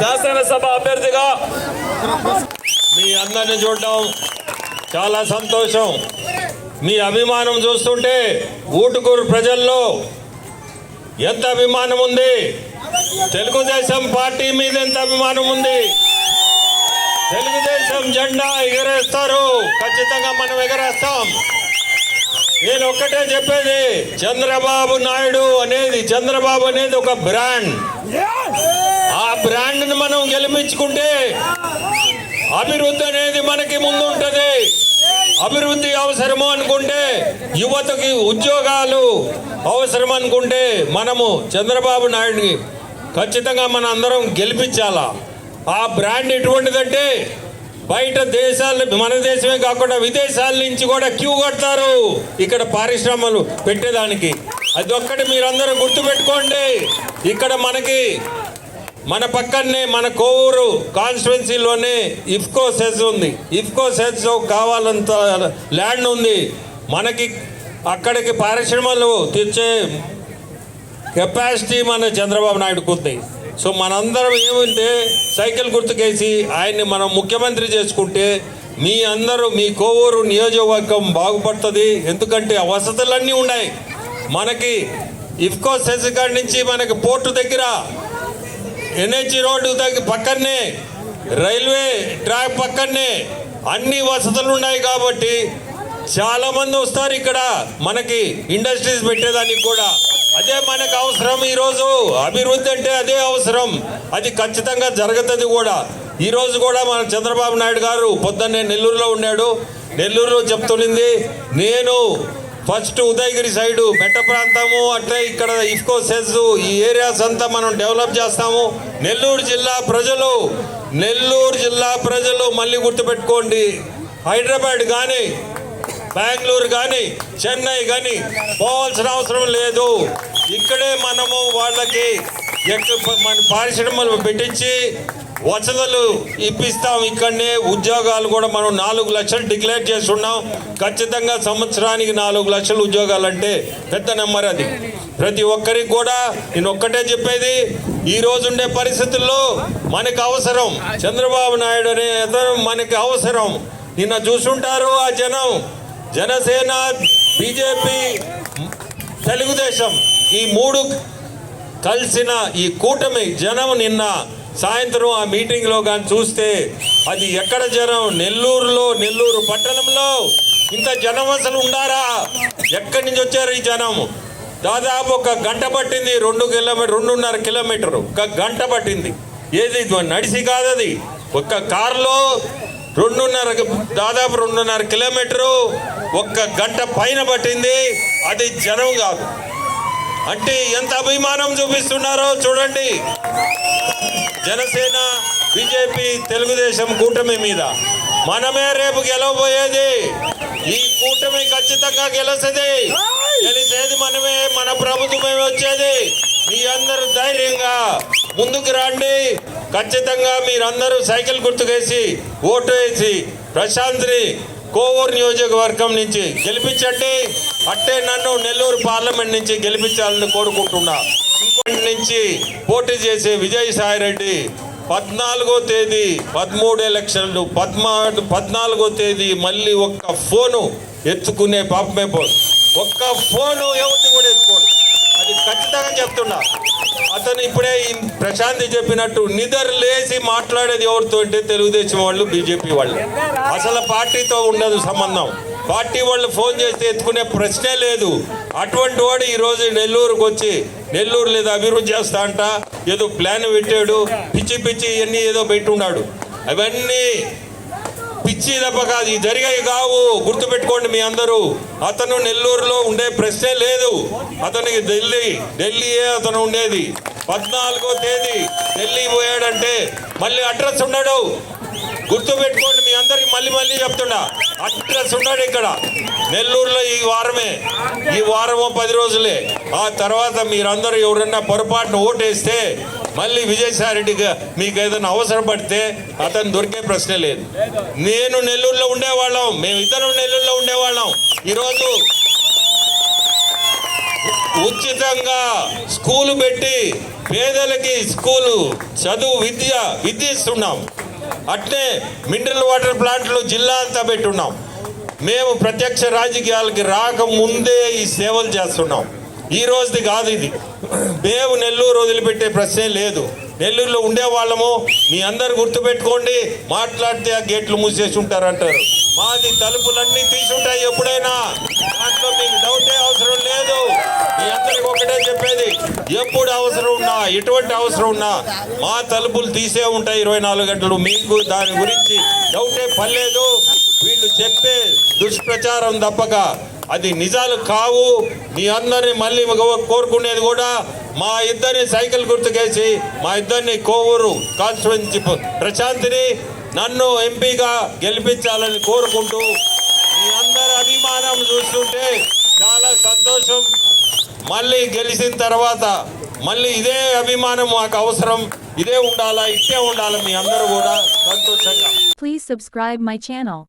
శాసనసభ అభ్యర్థిగా మీ అందరిని చూడడం చాలా సంతోషం. మీ అభిమానం చూస్తుంటే ఊటుకూరు ప్రజల్లో ఎంత అభిమానం ఉంది? తెలుగుదేశం పార్టీ మీద ఎంత అభిమానం ఉంది? తెలుగుదేశం జెండా ఎగరేస్తారు. ఖచ్చితంగా మనం ఎగరేస్తాం. నేను ఒక్కటే చెప్పేది చంద్రబాబు నాయుడు అనేది చంద్రబాబు అనేది ఒక బ్రాండ్. ఆ బ్రాండ్ని మనం గెలిపించుకుంటే అభివృద్ధి అనేది మనకి ముందు ఉంటుంది అభివృద్ధి అవసరము అనుకుంటే యువతకి ఉద్యోగాలు అవసరం అనుకుంటే మనము చంద్రబాబు నాయుడిని ఖచ్చితంగా మన అందరం గెలిపించాలా? ఆ బ్రాండ్ ఎటువంటిదంటే బయట దేశాలు మన దేశమే కాకుండా విదేశాల నుంచి కూడా క్యూ కడతారు ఇక్కడ పారిశ్రమలు పెట్టేదానికి. అది ఒక్కటి మీరందరూ గుర్తుపెట్టుకోండి. ఇక్కడ మనకి మన పక్కనే మన కోవూరు కాన్స్టిట్యున్సీలోనే ఇఫ్కో సెజ్ ఉంది. ఇఫ్కో సెజ్ కావాలంత ల్యాండ్ ఉంది. మనకి అక్కడికి పారిశ్రమలు తెచ్చే కెపాసిటీ మన చంద్రబాబు నాయుడుకు ఉంది. సో మనందరం ఏమంటే సైకిల్ గుర్తుకేసి ఆయన్ని మనం ముఖ్యమంత్రి చేసుకుంటే మీ అందరూ మీ కోవూరు నియోజకవర్గం బాగుపడుతుంది. ఎందుకంటే వసతులన్నీ ఉన్నాయి. మనకి ఇఫ్కో సెజ్ కాడి నుంచి మనకి పోర్టు దగ్గర ఎన్హెచ్ రోడ్డు దగ్గర పక్కనే రైల్వే ట్రాక్ పక్కనే అన్ని వసతులు ఉన్నాయి కాబట్టి చాలా మంది వస్తారు ఇక్కడ. మనకి ఇండస్ట్రీస్ పెట్టేదానికి కూడా. అదే మనకు అవసరం ఈరోజు. అభివృద్ధి అంటే అదే అవసరం. అది ఖచ్చితంగా జరుగుతుంది కూడా. ఈరోజు కూడా మన చంద్రబాబు నాయుడు గారు పొద్దున్నే నెల్లూరులో ఉన్నాడు. నెల్లూరులో చెప్తునింది నేను ఫస్ట్ ఉదయగిరి సైడు మెట్ట ప్రాంతము అట్లే ఇక్కడ ఇఫ్కో సెజ్ ఈ ఏరియాస్ అంతా మనం డెవలప్ చేస్తాము. నెల్లూరు జిల్లా ప్రజలు నెల్లూరు జిల్లా ప్రజలు మళ్ళీ గుర్తుపెట్టుకోండి. హైదరాబాద్ కానీ బెంగళూరు కానీ చెన్నై కానీ పోవాల్సిన అవసరం లేదు. ఇక్కడే మనము వాళ్ళకి ఎక్కువ మన పారిశ్రమలు పెట్టించి వసతులు ఇప్పిస్తాం. ఇక్కడనే ఉద్యోగాలు కూడా మనం నాలుగు లక్షలు డిక్లేర్ చేస్తున్నాం. ఖచ్చితంగా సంవత్సరానికి నాలుగు లక్షలు ఉద్యోగాలు అంటే పెద్ద నెంబర్ అది. ప్రతి ఒక్కరికి కూడా నేను ఒక్కటే చెప్పేది ఈ రోజు ఉండే పరిస్థితుల్లో మనకు అవసరం. చంద్రబాబు నాయుడు అనే మనకి అవసరం. నిన్న చూసుంటారు ఆ జనం. జనసేన బీజేపీ తెలుగుదేశం ఈ మూడు కలిసిన ఈ కూటమి జనం నిన్న సాయంత్రం ఆ మీటింగ్లో కానీ చూస్తే అది ఎక్కడ జనం? నెల్లూరులో నెల్లూరు పట్టణంలో. ఇంత జనం అసలు ఉండారా? ఎక్కడి నుంచి వచ్చారు ఈ జనం? దాదాపు ఒక గంట పట్టింది రెండు కిలోమీటర్ రెండున్నర కిలోమీటర్. ఒక గంట పట్టింది. ఏది నడిసి కాదు అది ఒక్క కారులో రెండున్నర దాదాపు రెండున్నర కిలోమీటరు. ఒక్క గంట పైన పట్టింది. అది జనం కాదు. అంటే ఎంత అభిమానం చూపిస్తున్నారో చూడండి. జనసేన బీజేపీ తెలుగుదేశం కూటమి మీద. మనమే రేపు గెలవబోయేది. ఈ కూటమి ఖచ్చితంగా గెలుస్తుంది. గెలిచేది మనమే మన ప్రభుత్వమే వచ్చేది. మీ అందరూ ధైర్యంగా ముందుకు రండి. ఖచ్చితంగా మీరందరూ సైకిల్ గుర్తుకేసి ఓటు వేసి ప్రశాంత్ని కోవూరు నియోజకవర్గం నుంచి గెలిపించండి. అట్టే నన్ను నెల్లూరు పార్లమెంట్ నుంచి గెలిపించాలని కోరుకుంటున్నా. ఇంకోటి నుంచి పోటీ చేసే విజయసాయి రెడ్డి పద్నాలుగో తేదీ పదమూడు ఎలక్షన్లు పద్నాలుగు పద్నాలుగో తేదీ మళ్ళీ ఒక్క ఫోను ఎత్తుకునే పాపమే పోదు. ఒక్క ఫోను ఎవరిని కూడా ఎత్తుకోడు. అది ఖచ్చితంగా చెప్తున్నా. అతను ఇప్పుడే ప్రశాంతి చెప్పినట్టు నిద్ర లేచి మాట్లాడేది ఎవరితో అంటే తెలుగుదేశం వాళ్ళు బీజేపీ వాళ్ళు. అసలు పార్టీతో ఉండదు సంబంధం. పార్టీ వాళ్ళు ఫోన్ చేస్తే ఎత్తుకునే ప్రశ్నే లేదు. అటువంటి వాడు ఈరోజు నెల్లూరుకు వచ్చి నెల్లూరు లేదా అభివృద్ధి చేస్తా అంట. ఏదో ప్లాన్ పెట్టాడు. పిచ్చి పిచ్చి ఇవన్నీ ఏదో పెట్టున్నాడు అవన్నీ పిచ్చి తప్ప కాదు ఇది జరిగాయి కావు. గుర్తుపెట్టుకోండి మీ అందరూ. అతను నెల్లూరులో ఉండే ప్రశ్నే లేదు. అతనికి ఢిల్లీ ఢిల్లీయే అతను ఉండేది. పద్నాలుగో తేదీ ఢిల్లీ పోయాడంటే మళ్ళీ అడ్రస్ ఉండడు. గుర్తుపెట్టుకోండి మీ అందరికి మళ్ళీ మళ్ళీ చెప్తున్నా. అడ్రస్ ఉన్నాడు ఇక్కడ. నెల్లూరులో ఈ వారమే. ఈ వారము పది రోజులే. ఆ తర్వాత మీరందరూ ఎవరన్నా పొరపాటున ఓటేస్తే మళ్ళీ విజయసాయిరెడ్డిగా మీకు ఏదైనా అవసరం పడితే అతను దొరికే ప్రశ్నే లేదు. నేను నెల్లూరులో ఉండేవాళ్ళం. మేమిద్దరం నెల్లూరులో ఉండేవాళ్ళం. ఈరోజు ఉచితంగా స్కూలు పెట్టి పేదలకి స్కూలు చదువు విద్య విద్య ఇస్తున్నాం అట్లే మినరల్ వాటర్ ప్లాంట్లు జిల్లా అంతా పెట్టున్నాం. మేము ప్రత్యక్ష రాజకీయాలకి రాకముందే ఈ సేవలు చేస్తున్నాం. ఈ రోజుది కాదు ఇది. బేవు నెల్లూరు వదిలిపెట్టే ప్రశ్నే లేదు. నెల్లూరులో ఉండే వాళ్ళము మీ అందరు గుర్తుపెట్టుకోండి మాట్లాడితే ఆ గేట్లు మూసేసి ఉంటారంటారు. మాది తలుపులన్నీ తీసుంటాయి ఎప్పుడైనా. దాంట్లో మీకు డౌటే అవసరం లేదు. మీ అందరికి ఒకటే చెప్పేది ఎప్పుడు అవసరం ఉన్నా ఎటువంటి అవసరం ఉన్నా మా తలుపులు తీసే ఉంటాయి ఇరవై నాలుగు గంటలు. మీకు దాని గురించి డౌటే పర్లేదు వీళ్ళు చెప్పే దుష్ప్రచారం తప్పక. అది నిజాలు కావు. మీ అందరిని మళ్ళీ కోరుకునేది కూడా మా ఇద్దరిని సైకిల్ గుర్తుకేసి మా ఇద్దరిని కోవూరు కాన్స్టిట్యున్సీ ప్రశాంతిని నన్ను ఎంపీగా గెలిపించాలని కోరుకుంటూ మీ అందరి అభిమానం చూస్తుంటే చాలా సంతోషం. మళ్ళీ గెలిచిన తర్వాత మళ్ళీ ఇదే అభిమానం మాకు అవసరం. ఇదే ఉండాలా ఇట్టే ఉండాలా మీ అందరూ కూడా సంతోషంగా. Please subscribe my channel